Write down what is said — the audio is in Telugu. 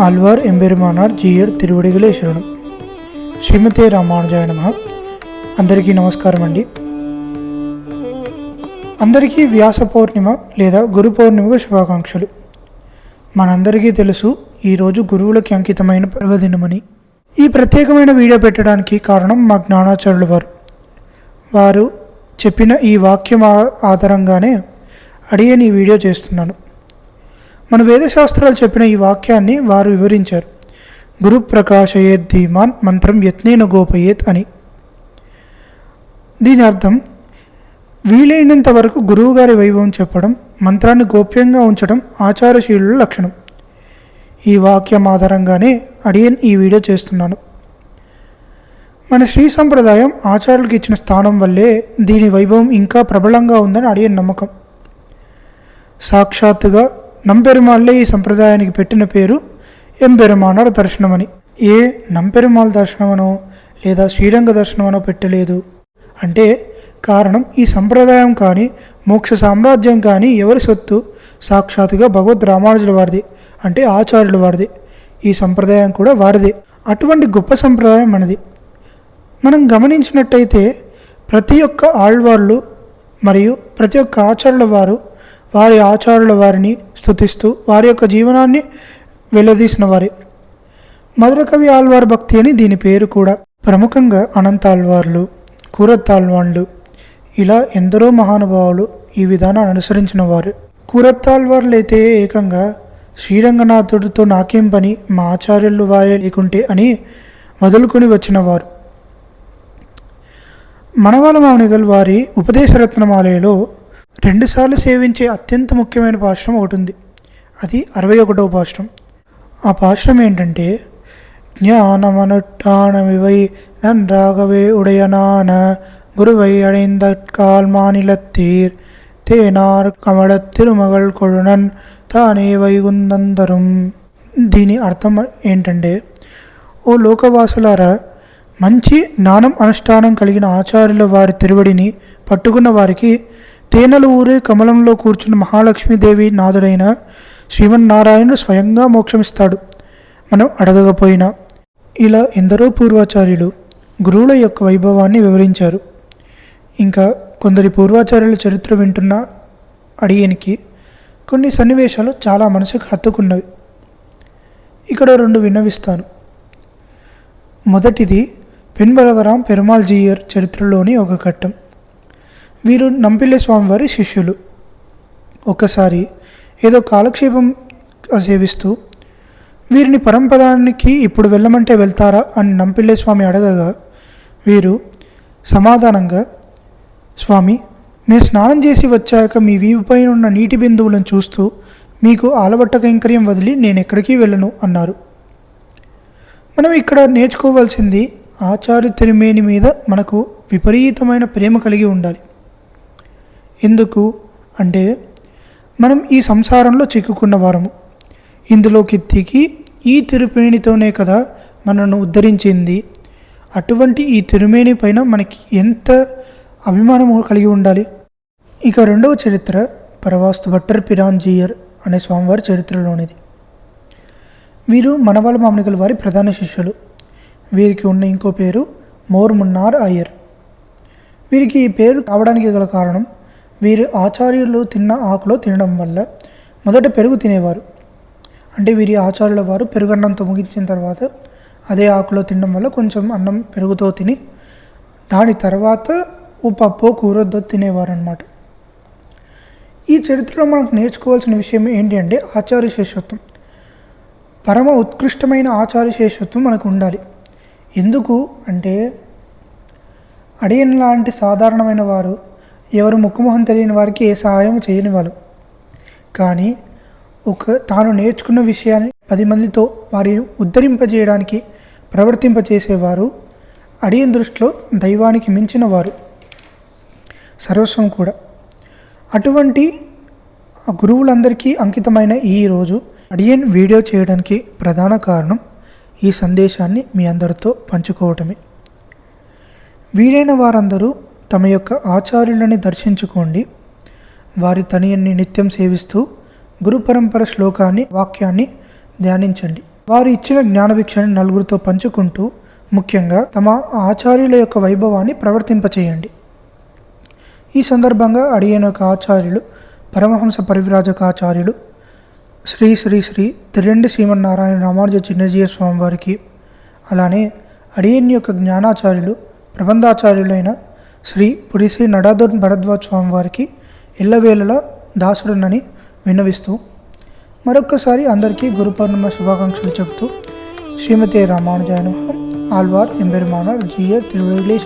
ఆల్వార్ எம்பெருமானார் ஜீயர் తిరువడిగలే శరణం శ్రీమతే రామానుజాయ నమ. అందరికీ నమస్కారం అండి. అందరికీ వ్యాస పౌర్ణిమ లేదా గురు పౌర్ణిమకు శుభాకాంక్షలు. మనందరికీ తెలుసు ఈరోజు గురువులకి అంకితమైన పర్వదినమని. ఈ ప్రత్యేకమైన వీడియో పెట్టడానికి కారణం మా జ్ఞానాచారులు వారు. వారు చెప్పిన ఈ వాక్యం ఆధారంగానే అడిగని ఈ వీడియో చేస్తున్నాను. మన వేదశాస్త్రాలు చెప్పిన ఈ వాక్యాన్ని వారు వివరించారు. గురు ప్రకాశయేత్ ధీమాన్ మంత్రం యత్నేన గోపయేత్ అని. దీని అర్థం వీలైనంత వరకు గురువుగారి వైభవం చెప్పడం మంత్రాన్ని గోప్యంగా ఉంచడం ఆచారశీలుల లక్షణం. ఈ వాక్యం ఆధారంగానే అడియన్ ఈ వీడియో చేస్తున్నాను. మన శ్రీ సంప్రదాయం ఆచార్యులకు ఇచ్చిన స్థానం వల్లే దీని వైభవం ఇంకా ప్రబలంగా ఉందని అడియన్ నమ్మకం. సాక్షాత్తుగా నంపెరుమాళ్ళే ఈ సంప్రదాయానికి పెట్టిన పేరు ఎంపెరుమానార్ దర్శనమని. ఏ నంపెరుమాల్ దర్శనమనో లేదా శ్రీరంగ దర్శనమనో పెట్టలేదు. అంటే కారణం ఈ సంప్రదాయం కానీ మోక్ష సామ్రాజ్యం కానీ ఎవరి సొత్తు? సాక్షాత్తుగా భగవద్ రామానుజుల వారిది. అంటే ఆచార్యుల వారిది. ఈ సంప్రదాయం కూడా వారిదే. అటువంటి గొప్ప సంప్రదాయం మనది. మనం గమనించినట్టయితే ప్రతి ఒక్క ఆళ్వార్లు మరియు ప్రతి ఒక్క ఆచార్యుల వారు వారి ఆచారుల వారిని స్థుతిస్తూ వారి యొక్క జీవనాన్ని వెల్లదీసిన వారే. మధురకవి ఆల్వార్ భక్తి అని దీని పేరు కూడా. ప్రముఖంగా అనంత ఆళ్వార్లు కూరత్తాల్వాన్లు ఇలా ఎందరో మహానుభావులు ఈ విధానాన్ని అనుసరించిన వారు. కూరత్తాల్వార్లు అయితే ఏకంగా శ్రీరంగనాథుడితో నాకేం పని మా ఆచార్యులు వారే లేకుంటే అని మొదలుకొని వచ్చినవారు మనవాల మామనిగల్ వారి ఉపదేశరత్నమాలయలో రెండుసార్లు సేవించే అత్యంత ముఖ్యమైన పాశ్రం ఒకటి ఉంది అది అరవై ఒకటవ పాశ్రం ఆ పాశ్రం ఏంటంటే జ్ఞానమనుష్ఠానమివై నన్ రాఘవే ఉడయనాన గురువై అడైంద కాల్మానిలత్తీర్ తేనార్ కమల తిరుమగల్ కొడునన్ తానే వైగుందందరం. దీని అర్థం ఏంటంటే ఓ లోకవాసులారా మంచి జ్ఞానం అనుష్ఠానం కలిగిన ఆచార్యుల వారి తిరువడిని పట్టుకున్న వారికి తేనెలు ఊరే కమలంలో కూర్చున్న మహాలక్ష్మీదేవి నాథుడైన శ్రీమన్నారాయణుడు స్వయంగా మోక్షమిస్తాడు. మనం అడగకపోయినా ఇలా ఎందరో పూర్వాచార్యులు గురువుల యొక్క వైభవాన్ని వివరించారు. ఇంకా కొందరి పూర్వాచార్యుల చరిత్ర వింటున్న అడియనికి కొన్ని సన్నివేశాలు చాలా మనసుకు హత్తుకున్నవి. ఇక్కడ రెండు విన్నవిస్తాను. మొదటిది పెన్బలగరాం పెరుమాల్ జీయర్ చరిత్రలోని ఒక ఘట్టం. వీరు నంపిల్లి స్వామివారి శిష్యులు. ఒకసారి ఏదో కాలక్షేపం సేవిస్తూ వీరిని పరంపదానికి ఇప్పుడు వెళ్ళమంటే వెళ్తారా అని నంపిల్లే స్వామి అడగగా వీరు సమాధానంగా స్వామి నేను స్నానం చేసి వచ్చాక మీ వీపుపైన ఉన్న నీటి బిందువులను చూస్తూ మీకు ఆలబట్ట కైంకర్యం వదిలి నేను ఎక్కడికి వెళ్ళను అన్నారు. మనం ఇక్కడ నేర్చుకోవాల్సింది ఆచార్య తిరుమేని మీద మనకు విపరీతమైన ప్రేమ కలిగి ఉండాలి. ఎందుకు? అంటే మనం ఈ సంసారంలో చిక్కుకున్న వారము. ఇందులోకి దిగి ఈ తిరుమేణితోనే కదా మనను ఉద్ధరించింది. అటువంటి ఈ తిరుమేని పైన మనకి ఎంత అభిమానము కలిగి ఉండాలి? ఇక రెండవ చరిత్ర పరవాస్తు భట్టర్ పిరాంజీయర్ అనే స్వామివారి చరిత్రలోనిది. వీరు మనవాళ్ళ మామనికల వారి ప్రధాన శిష్యులు. వీరికి ఉన్న ఇంకో పేరు మోర్ మున్నార్ అయ్యర్. వీరికి ఈ పేరు రావడానికి గల కారణం వీరి ఆచార్యులు తిన్న ఆకులో తినడం వల్ల మొదట పెరుగు తినేవారు. అంటే వీరి ఆచార్యుల వారు పెరుగన్నంతో ముగించిన తర్వాత అదే ఆకులో తినడం వల్ల కొంచెం అన్నం పెరుగుతో తిని దాని తర్వాత ఓ పప్పు కూరతో తినేవారు అనమాట ఈ చరిత్రలో మనకు నేర్చుకోవాల్సిన విషయం ఏంటి అంటే ఆచార్య శేషత్వం. పరమ ఉత్కృష్టమైన ఆచార్య శేషత్వం మనకు ఉండాలి. ఎందుకు అంటే అడియన్ లాంటి సాధారణమైన వారు ఎవరు ముక్కుమొహం తెలియని వారికి ఏ సహాయం చేయనివారు కానీ ఒక తాను నేర్చుకున్న విషయాన్ని పది మందితో వారిని ఉద్ధరింపజేయడానికి ప్రవర్తింపచేసేవారు అడియన్ దృష్టిలో దైవానికి మించిన వారు సర్వస్వం కూడా. అటువంటి గురువులందరికీ అంకితమైన ఈ రోజు అడియన్ వీడియో చేయడానికి ప్రధాన కారణం ఈ సందేశాన్ని మీ అందరితో పంచుకోవటమే. వీలైన వారందరూ తమ యొక్క ఆచార్యులని దర్శించుకోండి. వారి తనియన్ని నిత్యం సేవిస్తూ గురు పరంపర శ్లోకాన్ని వాక్యాన్ని ధ్యానించండి. వారు ఇచ్చిన జ్ఞానభిక్షని నలుగురితో పంచుకుంటూ ముఖ్యంగా తమ ఆచార్యుల యొక్క వైభవాన్ని ప్రవర్తింపచేయండి. ఈ సందర్భంగా అడిగిన ఒక ఆచార్యులు పరమహంస పరివ్రాజక ఆచార్యులు శ్రీ శ్రీ శ్రీ తిరెండి శ్రీమన్నారాయణ రామానుజ చిన్నజీయ స్వామి వారికి అలానే అడియన్ యొక్క జ్ఞానాచార్యులు ప్రబంధాచార్యులైన శ్రీ పురిశ్రీ నడాదుర్ భరద్వాజ్ స్వామి వారికి ఎల్లవేళలా దాసుడునని విన్నవిస్తూ మరొక్కసారి అందరికీ గురు పౌర్ణమి శుభాకాంక్షలు చెబుతూ శ్రీమతి రామానుజాయన ఆల్వార్ ఎంబెరుమానార్ జిఏ తిరువైలే